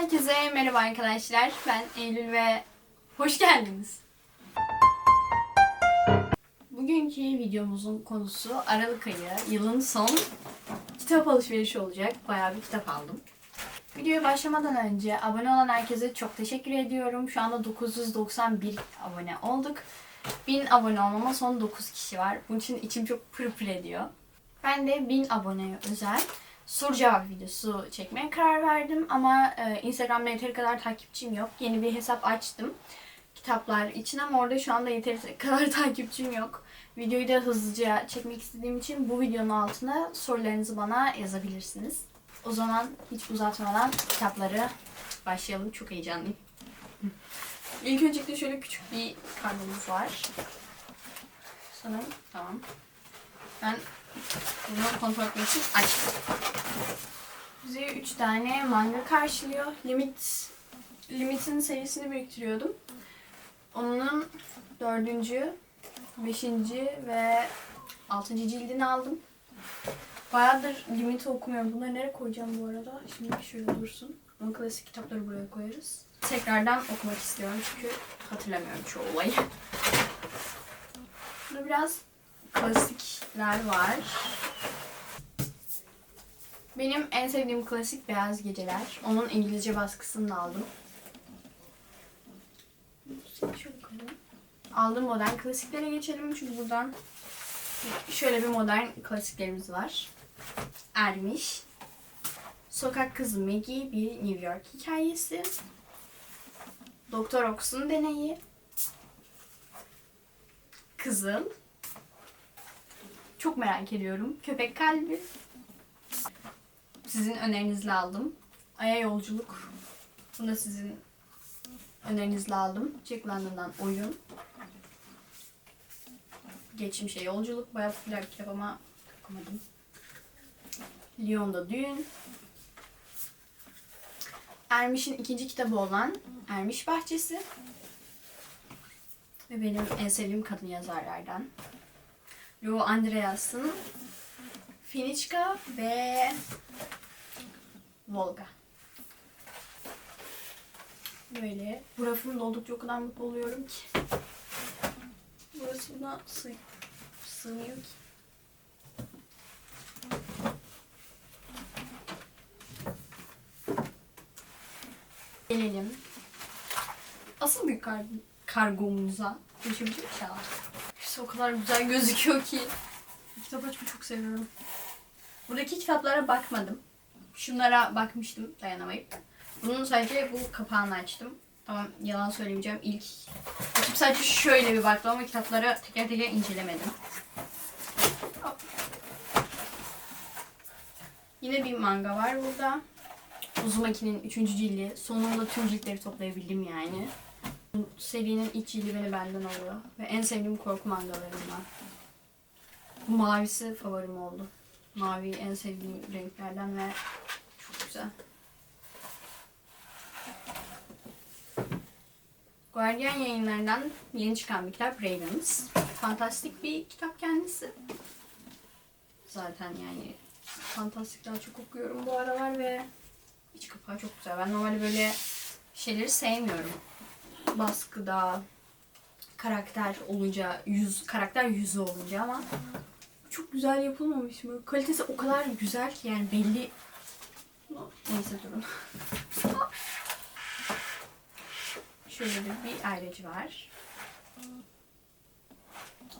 Herkese merhaba arkadaşlar. Ben Eylül ve hoş geldiniz. Bugünkü videomuzun konusu Aralık ayı, yılın son kitap alışverişi olacak. Bayağı bir kitap aldım. Videoya başlamadan önce abone olan herkese çok teşekkür ediyorum. Şu anda 991 abone olduk. 1000 abone olmama son 9 kişi var. Bunun için içim çok pırpır ediyor. Ben de 1000 aboneye özel soru cevap videosu çekmeye karar verdim ama e, Instagram'da yeteri kadar takipçim yok. Yeni bir hesap açtım kitaplar için ama orada şu anda yeteri kadar takipçim yok. Videoyu da hızlıca çekmek istediğim için bu videonun altına sorularınızı bana yazabilirsiniz. O zaman hiç uzatmadan kitapları başlayalım. Çok heyecanlıyım. İlk öncelikle şöyle küçük bir kargomuz var. Sanırım tamam. Ben bunu kontrol etmek için açtım. Bize 3 tane manga karşılıyor. Limit Limit'in serisini biriktiriyordum. Onun dördüncü, beşinci ve altıncı cildini aldım. Bayağıdır Limit'i okumuyorum. Bunları nereye koyacağım bu arada? Şimdi şöyle dursun. Ama klasik kitapları buraya koyarız. Tekrardan okumak istiyorum çünkü hatırlamıyorum çoğu olayı. Burada biraz klasikler var. Benim en sevdiğim klasik Beyaz Geceler. Onun İngilizce baskısını da aldım. Aldığım modern klasiklere geçelim çünkü buradan şöyle bir modern klasiklerimiz var. Ermiş. Sokak Kızı Maggie bir New York hikayesi. Doktor Ox'un deneyi. Kızıl. Çok merak ediyorum. Köpek kalbi. Sizin önerinizle aldım. Aya yolculuk. Bunu da sizin önerinizle aldım. Jack London'dan oyun. Geçmişe yolculuk. Bayağı popüler bir kitap ama okumadım. Lyon'da düğün. Ermiş'in ikinci kitabı olan Ermiş Bahçesi. Ve benim en sevdiğim kadın yazarlardan. Lou Andreas'ın Finichka ve Volga. Böyle. Bu rafımda oldukça o kadar mutlu oluyorum ki. Burası buna sığ sığmıyor ki. Gelelim. Asıl büyük kar kargomuza. Geçebilecek inşallah. İşte o kadar güzel gözüküyor ki. Kitap açmayı çok seviyorum. Buradaki kitaplara bakmadım. Şunlara bakmıştım dayanamayıp. Bunun sadece bu kapağını açtım. Tamam yalan söylemeyeceğim. İlk açıp sadece şöyle bir baktım ama kitapları teker teker incelemedim. Yine bir manga var burada. Uzumaki'nin 3. cildi. Sonunda tüm ciltleri toplayabildim yani. Bu serinin cildi beni benden alıyor. Ve en sevdiğim korku mangalarından. Bu mavisi favorim oldu. Mavi en sevdiğim renklerden ve çok güzel. Guardian yayınlarından yeni çıkan bir kitap Ravens. Fantastik bir kitap kendisi. Zaten yani fantastik daha çok okuyorum bu aralar ve iç kapağı çok güzel. Ben normalde böyle şeyleri sevmiyorum. Baskıda karakter olunca, yüz karakter yüzü olunca ama çok güzel yapılmamış mı? Kalitesi o kadar güzel ki yani belli. Neyse durun. Şöyle de bir ayrıcı var.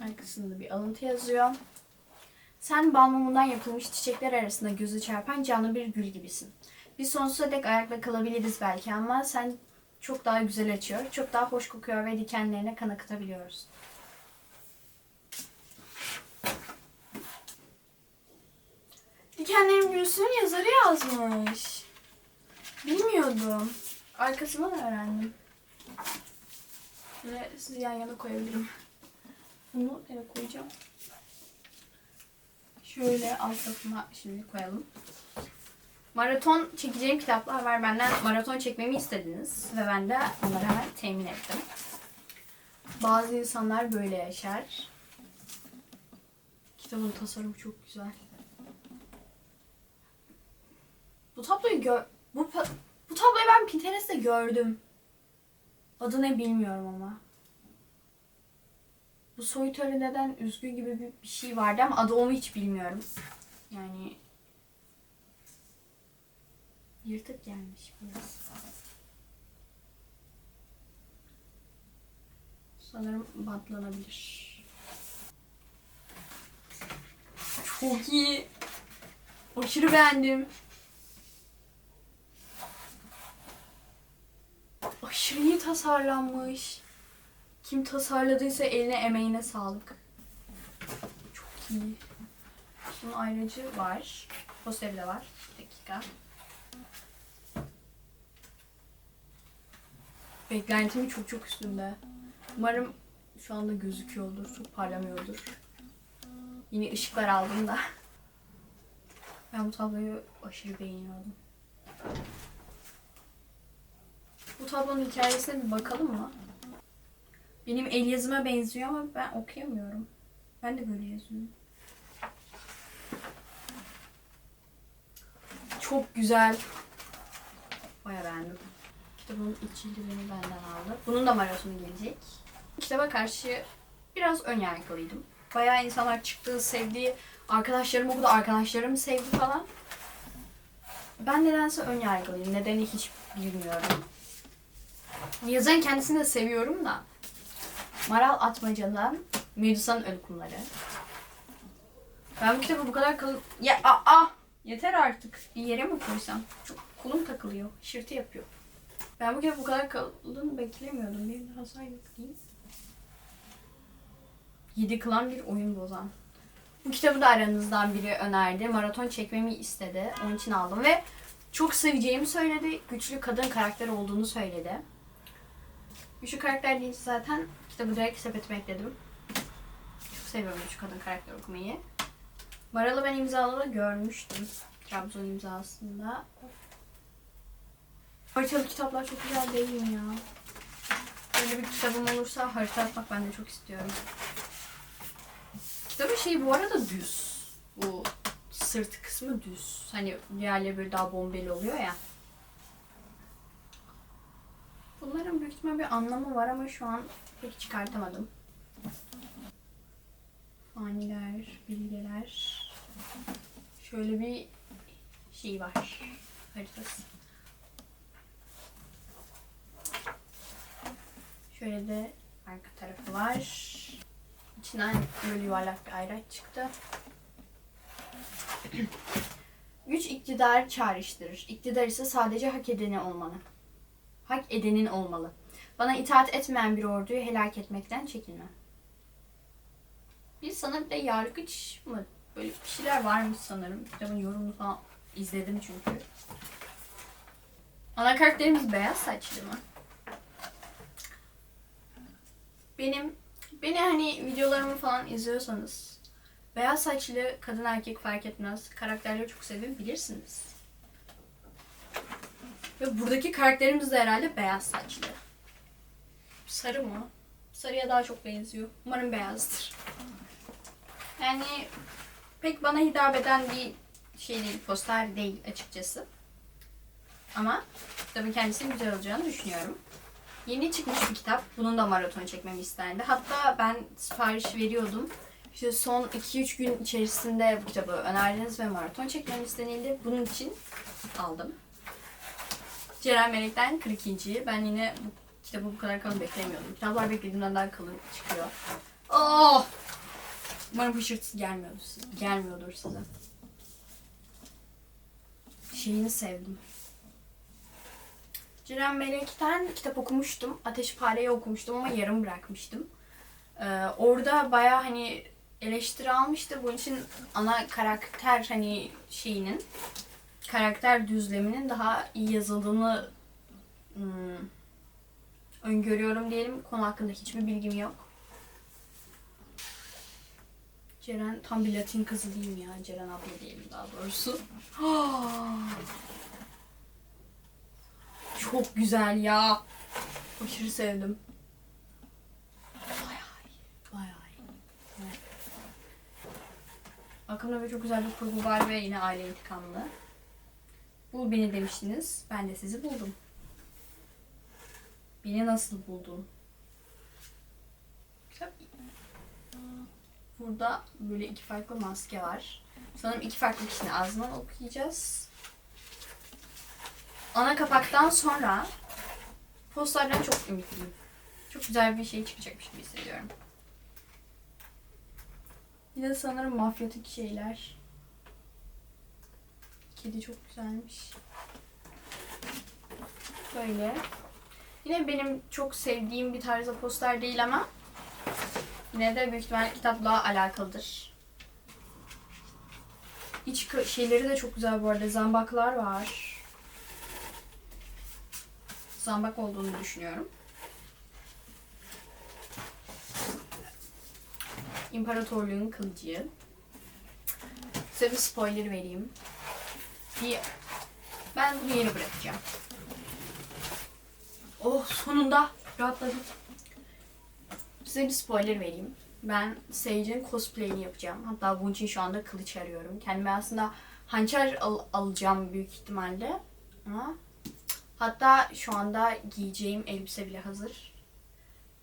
Arkasında bir alıntı yazıyor. Sen bal yapılmış çiçekler arasında gözü çarpan canlı bir gül gibisin. Biz sonsuza dek ayakta kalabiliriz belki ama sen çok daha güzel açıyor, çok daha hoş kokuyor ve dikenlerine kan akıtabiliyoruz. Dikenlerim Gülsün yazarı yazmış. Bilmiyordum. Arkasından öğrendim. Ve sizi yan yana koyabilirim. Bunu nereye koyacağım? Şöyle alt tarafıma şimdi koyalım. Maraton çekeceğim kitaplar var. Benden maraton çekmemi istediniz. Ve ben de onları hemen temin ettim. Bazı insanlar böyle yaşar. Kitabın tasarımı çok güzel. Bu tabloyu gör... Bu, bu tabloyu ben Pinterest'te gördüm. Adı ne bilmiyorum ama. Bu soytarı neden üzgün gibi bir şey vardı ama adı onu hiç bilmiyorum. Yani yırtık gelmiş biraz. Sanırım bantlanabilir. Çok iyi. Aşırı beğendim. Aşırı iyi tasarlanmış. Kim tasarladıysa eline emeğine sağlık. Çok iyi. Bunun ayrıcı var. Posteri de var. Bir dakika. Beklentimin çok çok üstünde. Umarım şu anda gözüküyordur. Çok parlamıyordur. Yine ışıklar aldım da. Ben bu tabloyu aşırı beğeniyorum. Bu tablonun hikayesine bir bakalım mı? Benim el yazıma benziyor ama ben okuyamıyorum. Ben de böyle yazıyorum. Çok güzel. Baya beğendim. Kitabın iç cildi beni benden aldı. Bunun da maratonu gelecek. Kitaba karşı biraz ön yargılıydım. Bayağı insanlar çıktığı, sevdiği, arkadaşlarım okudu, arkadaşlarım sevdi falan. Ben nedense ön yargılıyım. Nedeni hiç bilmiyorum. Yazarın kendisini de seviyorum da. Maral Atmaca'dan Medusa'nın Ölü Kumları. Ben bu kitabı bu kadar kalın... Ya aa! Yeter artık. Bir yere mi koysam? Çok kolum takılıyor. Şırtı yapıyor. Ben bu kitabı bu kadar kalın beklemiyordum. Bir daha saymayayım. Yedi kılan bir oyun bozan. Bu kitabı da aranızdan biri önerdi. Maraton çekmemi istedi. Onun için aldım ve çok seveceğimi söyledi. Güçlü kadın karakter olduğunu söyledi. Güçlü karakter deyince zaten kitabı direkt sepetime ekledim. Çok seviyorum güçlü kadın karakter okumayı. Maral'ı ben imzalı görmüştüm. Trabzon imzasında. Haritalı kitaplar çok güzel değil mi ya? Böyle bir kitabım olursa harita atmak ben de çok istiyorum. Kitabın şeyi bu arada düz. Bu sırt kısmı düz. Hani diğerleri böyle daha bombeli oluyor ya. Bunların büyük ihtimal bir anlamı var ama şu an pek çıkartamadım. Faniler, bilgeler. Şöyle bir şey var. Haritası. Şöyle de arka tarafı var. İçinden böyle yuvarlak bir ayraç çıktı. Güç iktidar çağrıştırır. İktidar ise sadece hak edeni olmalı. Hak edenin olmalı. Bana itaat etmeyen bir orduyu helak etmekten çekinme. Bir sana bir de yargıç mı? Böyle bir şeyler varmış sanırım. Kitabın yorumunu falan izledim çünkü. Ana karakterimiz beyaz saçlı mı? Benim beni hani videolarımı falan izliyorsanız beyaz saçlı kadın erkek fark etmez karakterleri çok sevebilirsiniz. Ve buradaki karakterimiz de herhalde beyaz saçlı. Sarı mı? Sarıya daha çok benziyor. Umarım beyazdır. Yani pek bana hitap eden bir şey değil, poster değil açıkçası. Ama kitabın kendisinin güzel olacağını düşünüyorum. Yeni çıkmış bir kitap. Bunun da maraton çekmemi istendi. Hatta ben sipariş veriyordum. İşte son 2-3 gün içerisinde bu kitabı önerdiniz ve maraton çekmem istenildi. Bunun için aldım. Ceren Melek'ten 42. Ben yine bu kitabı bu kadar kalın beklemiyordum. Kitaplar beklediğimden daha kalın çıkıyor. Oh! Umarım hışırtısı gelmiyordur, gelmiyordur size. Şeyini sevdim. Ceren Melek'ten kitap okumuştum. Ateş Pare'yi okumuştum ama yarım bırakmıştım. Ee, orada baya hani eleştiri almıştı. Bunun için ana karakter hani şeyinin karakter düzleminin daha iyi yazıldığını hmm, öngörüyorum diyelim. Konu hakkında hiçbir bilgim yok. Ceren tam bir Latin kızı değil mi ya? Ceren abla diyelim daha doğrusu. Çok güzel ya. Aşırı sevdim. Bayağı iyi. Bayağı iyi. Evet. Aklımda böyle çok güzel bir kurgu var ve yine aile intikamlı. Bul beni demiştiniz. Ben de sizi buldum. Beni nasıl buldun? Burada böyle iki farklı maske var. Sanırım iki farklı kişinin ağzından okuyacağız. Ana kapaktan sonra postlardan çok ümitliyim. Çok güzel bir şey çıkacakmış gibi hissediyorum. Yine sanırım mafyatik şeyler. Kedi çok güzelmiş. Böyle. Yine benim çok sevdiğim bir tarzda poster değil ama yine de büyük ihtimalle kitapla alakalıdır. İç şeyleri de çok güzel bu arada. Zambaklar var. Zambak olduğunu düşünüyorum. İmparatorluğun kılıcı. Size bir spoiler vereyim. Bir... Ben bunu yeni bırakacağım. Oh sonunda rahatladım. Size bir spoiler vereyim. Ben Sage'in cosplay'ini yapacağım. Hatta bunun için şu anda kılıç arıyorum. Kendime aslında hançer al- alacağım büyük ihtimalle. Ama hatta şu anda giyeceğim elbise bile hazır.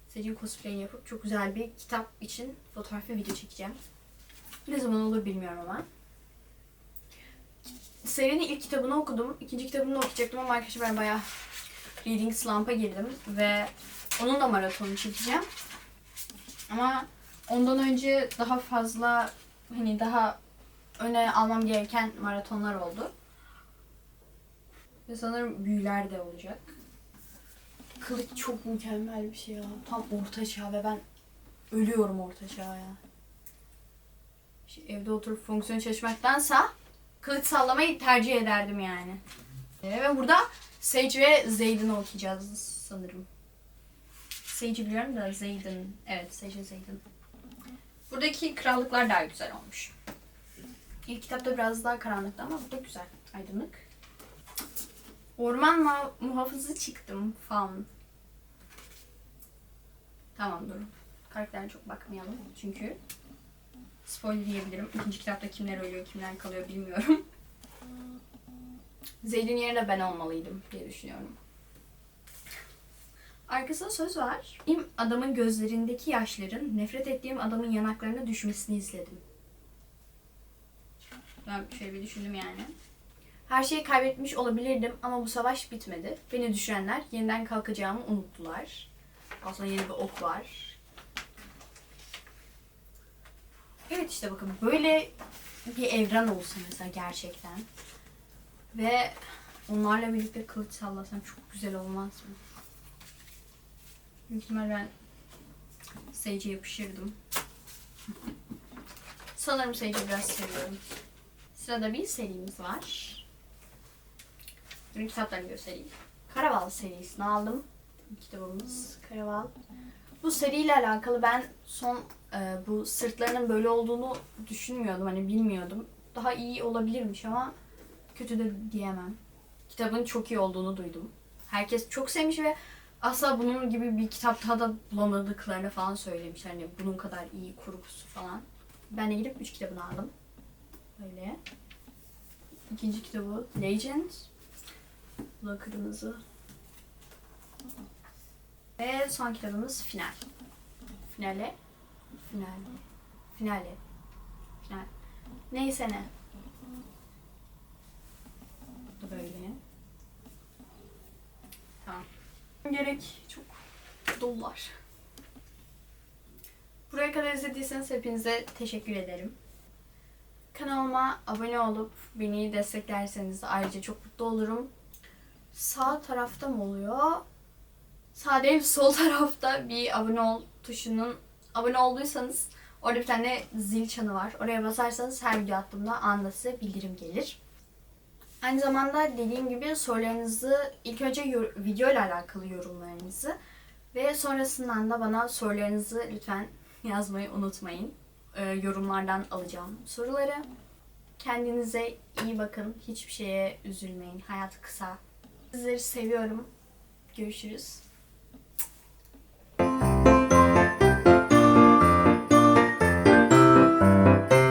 Sage'in cosplay'ini yapıp çok güzel bir kitap için fotoğraf ve video çekeceğim. Ne zaman olur bilmiyorum ama. Serinin ilk kitabını okudum. İkinci kitabını okuyacaktım ama arkadaşlar ben bayağı Reading Slump'a girdim ve onun da maratonu çekeceğim. Ama ondan önce daha fazla hani daha öne almam gereken maratonlar oldu. Ve sanırım büyüler de olacak. Kılıç çok mükemmel bir şey ya. Tam orta çağ ve ben ölüyorum orta çağa ya. İşte evde oturup fonksiyon çalışmaktansa kılıç sallamayı tercih ederdim yani. Ee, Ve burada Sage ve Zayden'ı okuyacağız sanırım. Sage'i biliyorum da Zayden. Evet Sage ve Zayden. Buradaki krallıklar daha güzel olmuş. İlk kitapta biraz daha karanlıktı ama burada güzel. Aydınlık. Orman ma- muhafızı çıktım falan. Tamam durun. Karakterine çok bakmayalım. Çünkü spoiler diyebilirim. İkinci kitapta kimler ölüyor, kimler kalıyor bilmiyorum. Zeyd'in yerine ben olmalıydım diye düşünüyorum. Arkasında söz var. Benim adamın gözlerindeki yaşların nefret ettiğim adamın yanaklarına düşmesini izledim. Ben şöyle bir düşündüm yani. Her şeyi kaybetmiş olabilirdim ama bu savaş bitmedi. Beni düşürenler yeniden kalkacağımı unuttular. Aslında yeni bir ok var. Evet işte bakın böyle bir evren olsa mesela gerçekten. Ve onlarla birlikte kılıç sallasam çok güzel olmaz mı? Büyük ben Sage'e yapışırdım. Sanırım Sage'i biraz seviyorum. Sırada bir serimiz var. Ürün kitaplarını göstereyim. Karaval serisini aldım. Kitabımız Karaval. Bu seriyle alakalı ben son e, bu sırtlarının böyle olduğunu düşünmüyordum. Hani bilmiyordum. Daha iyi olabilirmiş ama kötü de diyemem. Kitabın çok iyi olduğunu duydum. Herkes çok sevmiş ve asla bunun gibi bir kitap daha da bulamadıklarını falan söylemiş. Hani bunun kadar iyi kurgusu falan. Ben de gidip üç kitabını aldım. Böyle. İkinci kitabı Legend. Bu da kırmızı. Ve son kitabımız Final. Finale. Finale. Finale. Final. Neyse ne. Böyle. Tamam. Gerek çok dolular. Buraya kadar izlediyseniz hepinize teşekkür ederim. Kanalıma abone olup beni desteklerseniz de ayrıca çok mutlu olurum. Sağ tarafta mı oluyor? Sağ değil sol tarafta bir abone ol tuşunun abone olduysanız orada bir tane zil çanı var. Oraya basarsanız her video attığımda anında size bildirim gelir. Aynı zamanda dediğim gibi sorularınızı ilk önce video ile alakalı yorumlarınızı ve sonrasından da bana sorularınızı lütfen yazmayı unutmayın. Ee, yorumlardan alacağım soruları. Kendinize iyi bakın. Hiçbir şeye üzülmeyin. Hayat kısa. Sizleri seviyorum. Görüşürüz.